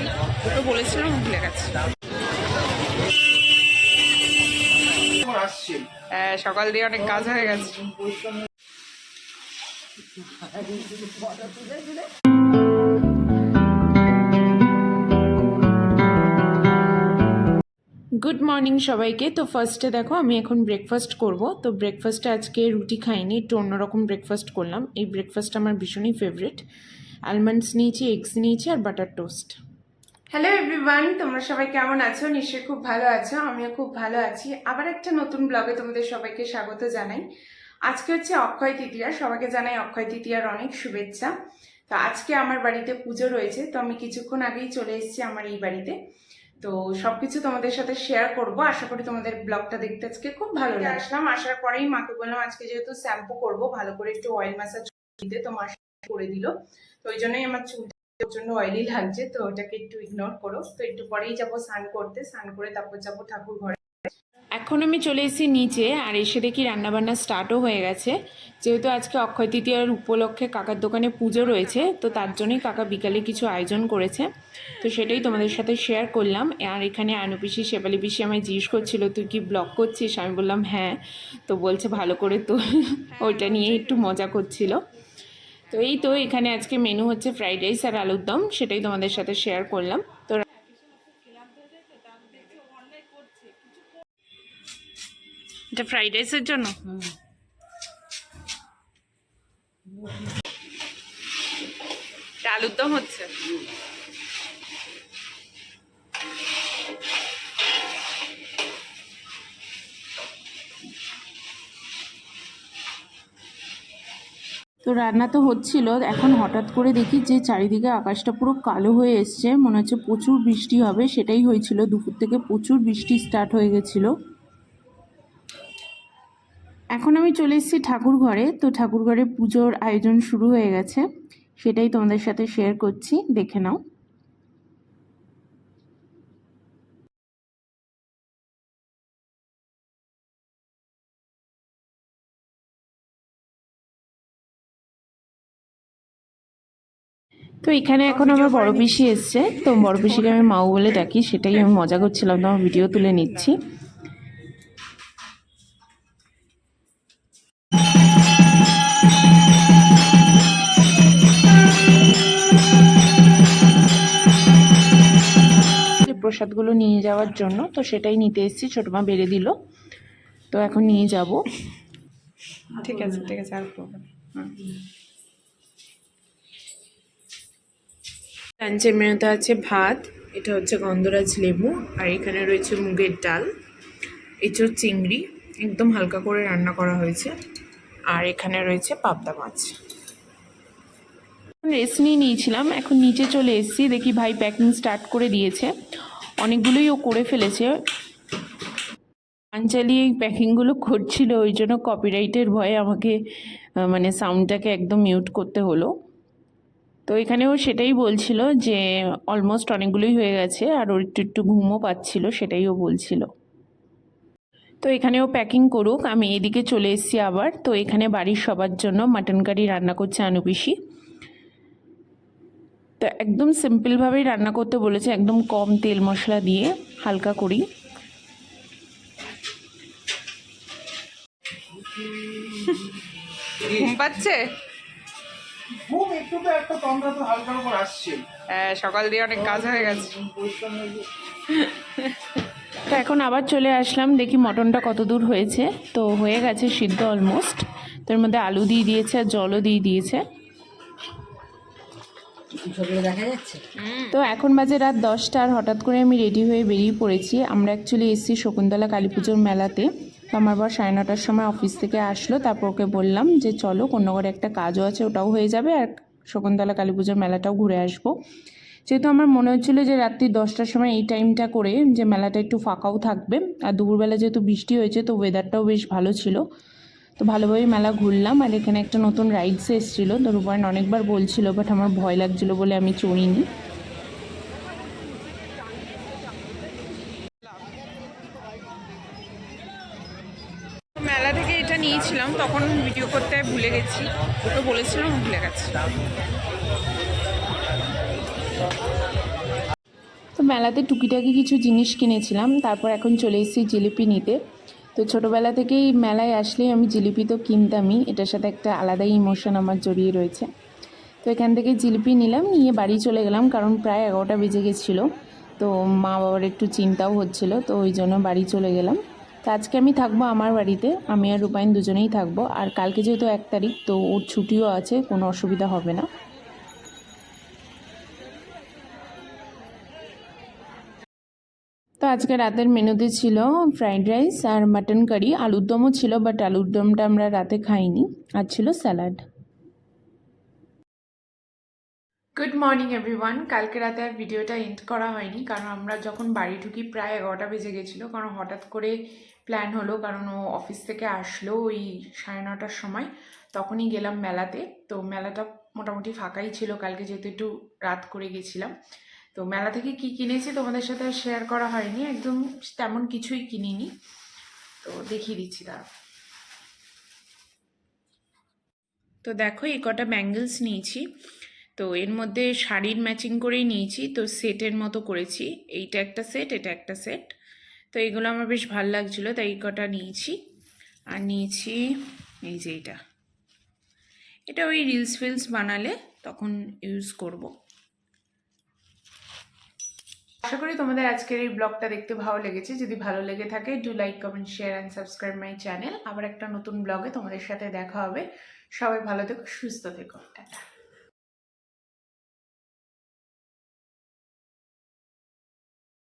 গেছি তো বলেছিলাম ভুলে গেছি। হ্যাঁ, সকাল দিয়ে অনেক কাজ হয়ে গেছে। গুড মর্নিং সবাইকে। তো ফার্স্টে দেখো আমি এখন ব্রেকফাস্ট করব। তো ব্রেকফাস্টে আজকে রুটি খাইনি একটু অন্যরকম ব্রেকফাস্ট করলাম। এই ব্রেকফাস্ট আমার ভীষণই ফেভারিট আলমন্ডস নিয়েছি এগস নিয়েছি আর বাটার টোস্ট হ্যালো এভরিওয়ান তোমরা সবাই কেমন আছো? নিশ্চয়ই খুব ভালো আছো। আমিও খুব ভালো আছি। আবার একটা নতুন ব্লগে তোমাদের সবাইকে স্বাগত জানাই। আজকে হচ্ছে অক্ষয় তৃতীয়া। সবাইকে জানাই অক্ষয় তৃতীয়ার অনেক শুভেচ্ছা। তো আজকে আমার বাড়িতে পুজো রয়েছে তো আমি কিছুক্ষণ আগেই চলে এসেছি আমার এই বাড়িতে। তো সব কিছু তোমাদের সাথে শেয়ার করব। আশা করি তোমাদের ব্লগটা দেখতে আজকে খুব ভালো লাগে আসলাম। আসার পরেই মাকে বললাম আজকে যেহেতু শ্যাম্পু করব ভালো করে একটু অয়েল ম্যাসাজ দিতে। তো মা করে দিল। তো ওই জন্যই আমার চুলটা প্রচণ্ড অয়েলি লাগছে তো ওটাকে একটু ইগনোর করো। তো একটু পরেই যাব স্নান করতে স্নান করে তারপর যাব ঠাকুর ঘরে। এখন আমি চলে এসেছি নিচে আর এসে দেখি রান্নাবান্না স্টার্টও হয়ে গেছে। যেহেতু আজকে অক্ষয় তৃতীয়ার উপলক্ষে কাকার দোকানে পুজো রয়েছে তো তার জন্যই কাকা বিকালে কিছু আয়োজন করেছে। তো সেটাই তোমাদের সাথে শেয়ার করলাম। আর এখানে আনুপিসি শেপালি পিসি আমায় জিজ্ঞেস করছিল তুই কি ব্লগ করছিস? আমি বললাম হ্যাঁ। তো বলছে ভালো করে তো ওইটা নিয়ে একটু মজা করছিল। তো এই তো এখানে আজকে মেনু হচ্ছে ফ্রাইড রাইস আর আলুর দম, সেটাই তোমাদের সাথে শেয়ার করলাম। তো এটা ফ্রাইড রাইসের জন্য? আলুর দম হচ্ছে? তো রান্না তো হচ্ছিল, এখন হঠাৎ করে দেখি যে চারিদিকে আকাশটা পুরো কালো হয়ে এসছে, মনে হচ্ছে প্রচুর বৃষ্টি হবে, সেটাই হয়েছিল, দুপুর থেকে প্রচুর বৃষ্টি স্টার্ট হয়ে গেছিল। এখন আমি চলে এসেছি ঠাকুর ঘরে, তো ঠাকুর ঘরে পুজোর আয়োজন শুরু হয়ে গেছে, সেটাই তোমাদের সাথে শেয়ার করছি, দেখে নাও। তো এখানে এখন আমার বড় পিসি এসছে। তো বড় পিসিকে আমি মাও বলে ডাকি, সেটাই আমি মজা করছিলাম, তো আমার ভিডিও তুলে নিচ্ছি। প্রসাদগুলো নিয়ে যাওয়ার জন্য, তো সেটাই নিতে এসেছি, ছোটো মা বেড়ে দিল। তো এখন নিয়ে যাব। ঠিক আছে ঠিক আছে, আর প্রবলেম লাঞ্চের মেনুতে আছে ভাত, এটা হচ্ছে গন্ধরাজ লেবু, আর এখানে রয়েছে মুগের ডাল এঁচোড় চিংড়ি, একদম হালকা করে রান্না করা হয়েছে, আর এখানে রয়েছে পাবদা মাছ। রেস্ট নিয়ে নিয়েছিলাম, এখন নিচে চলে এসেছি, দেখি ভাই প্যাকিং স্টার্ট করে দিয়েছে, অনেকগুলোই ও করে ফেলেছে। চালিয়ে এই প্যাকিংগুলো করছিল, ওই জন্য কপিরাইটের ভয়ে আমাকে মানে সাউন্ডটাকে একদম মিউট করতে হলো। তো এখানেও সেটাই বলছিল যে অলমোস্ট অনেকগুলোই হয়ে গেছে আর ওর একটু একটু ঘুমও পাচ্ছিল, সেটাই ও বলছিল। তো এখানেও প্যাকিং করুক, আমি এদিকে চলে এসেছি আবার। তো এখানে বাড়ির সবার জন্য মাটন কারি রান্না করছে আনুপিসি তো একদম সিম্পলভাবেই রান্না করতে বলেছে, একদম কম তেল মশলা দিয়ে, হালকা করি ঘুম পাচ্ছে? ঘুম একটু তো একটা তন্দ্রা তো হালকার উপর আসছে। হ্যাঁ সকাল দিয়ে অনেক কাজ হয়ে গেছে। হয়ে। তো এখন আবার চলে আসলাম দেখি মটনটা কত দূর হয়েছে। তো হয়ে গেছে সিদ্ধ অলমোস্ট তোর মধ্যে আলু দিয়ে দিয়েছে আর জলও দিয়ে দিয়েছে। তো এখন বাজে রাত দশটা আর হঠাৎ করে আমি রেডি হয়ে বেরিয়ে পড়েছি। আমরা অ্যাকচুয়ালি এসেছি শকুন্তলা কালী পুজোর মেলাতে। তো আমার বর সাড়ে নটার সময় অফিস থেকে আসলো, তারপর ওকে বললাম যে চলো করে একটা কাজও আছে, ওটাও হয়ে যাবে আর শকুন্তলা কালী পুজোর মেলাটাও ঘুরে আসব। যেহেতু আমার মনে হচ্ছিল যে রাত্রি দশটার সময় এই টাইমটা করে যে মেলাটা একটু ফাঁকাও থাকবে, আর দুপুরবেলা যেহেতু বৃষ্টি হয়েছে, তো ওয়েদারটাও বেশ ভালো ছিল। তো ভালোভাবেই মেলা ঘুরলাম, আর এখানে একটা নতুন রাইডস এসেছিল, তো রূপায়ণ অনেকবার বলছিল বাট আমার ভয় লাগছিল বলে আমি চড়িনি। নিয়েছিলাম, তখন ভিডিও করতে ভুলে গেছি। তো বলেছিলাম ভুলে গেছি। তো মেলাতে টুকিটাকি কিছু জিনিস কিনেছিলাম, তারপর এখন চলে এসেছি জিলিপি নিতে। তো ছোটোবেলা থেকেই মেলায় আসলেই আমি জিলিপি তো কিনতামই, এটার সাথে একটা আলাদাই ইমোশন আমার জড়িয়ে রয়েছে। তো এখান থেকে জিলিপি নিলাম, নিয়ে বাড়ি চলে গেলাম, কারণ প্রায় এগারোটা বেজে গেছিল। তো মা বাবার একটু চিন্তাও হচ্ছিল, তো ওই জন্য বাড়ি চলে গেলাম। তো আজকে আমি থাকব আমার বাড়িতে। আমি আর রূপায়ণ দুজনেই থাকব। আর কালকে যেহেতু এক তারিখ, তো ওর ছুটিও আছে, কোনো অসুবিধা হবে না। তো আজকে রাতের মেনুতে ছিল ফ্রাইড রাইস আর মাটন কারি। আলুর দমও ছিল, বাট আলুর দমটা আমরা রাতে খাইনি। আর ছিল স্যালাড। গুড মর্নিং এভরিওয়ান কালকে রাতে আর ভিডিওটা এন্ড করা হয়নি, কারণ আমরা যখন বাড়ি ঢুকি প্রায় এগারোটা বেজে গেছিল, কারণ হঠাৎ করে প্ল্যান হলো, কারণ ও অফিস থেকে আসলো ওই সাড়ে নটার সময়, তখনই গেলাম মেলাতে। তো মেলাটা মোটামুটি ফাঁকাই ছিল, কালকে যেহেতু একটু রাত করে গেছিলাম। তো মেলা থেকে কি কিনেছি তোমাদের সাথে শেয়ার করা হয়নি, একদম তেমন কিছুই কিনিনি। তো দেখিয়ে দিচ্ছি তার তো দেখো, এই কটা ব্যাঙ্গেলস নিয়েছি। তো এর মধ্যে শাড়ির ম্যাচিং করেই নিয়েছি, তো সেটের মতো করেছি। এইটা একটা সেট এটা একটা সেট তো এইগুলো আমার বেশ ভালো লাগছিল, তাই এই কটা নিয়েছি। আর নিয়েছি এই যে এটা। এটা ওই রিলস ফিলস বানালে তখন ইউজ করব। আশা করি তোমাদের আজকের এই ব্লগটা দেখতে ভালো লেগেছে। যদি ভালো লেগে থাকে do like comment share and subscribe my channel আবার একটা নতুন ব্লগে তোমাদের সাথে দেখা হবে। সবাই ভালো থেকো, সুস্থ থেকো। টাটা।